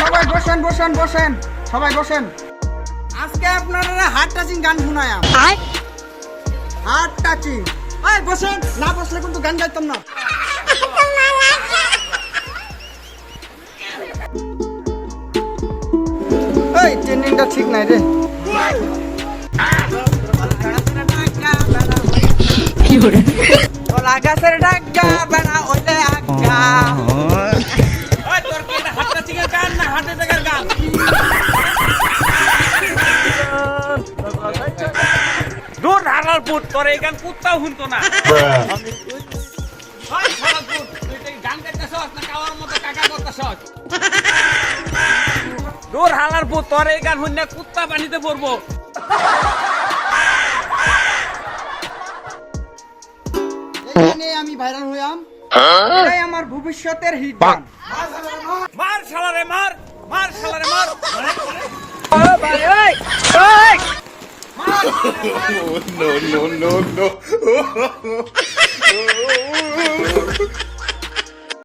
সবাই বসেন বসেন বসেন। সবাই বসেন। আজকে আপনারা হার্ট টাচিং গান শোনায় হার্ট টাচিং আয় বসেন। না বসলে কিন্তু গান গাইতাম না। এই ট্রেনিংটা ঠিক নাই রে। চিকের গান না হার্ট অ্যাটাকের গান দূর হারার পুত তোর কুত্তাও শুনতো না। করতেছস? দূর হালার পুত তোর এই গান শুনলে কুত্তা পানিতে পড়ব। এখানে আমি ভাইরাল হইয়াম। এটাই আমার ভবিষ্যতের হিট গান। মার শালারে মার মার শালারে মার। No, no, no, no.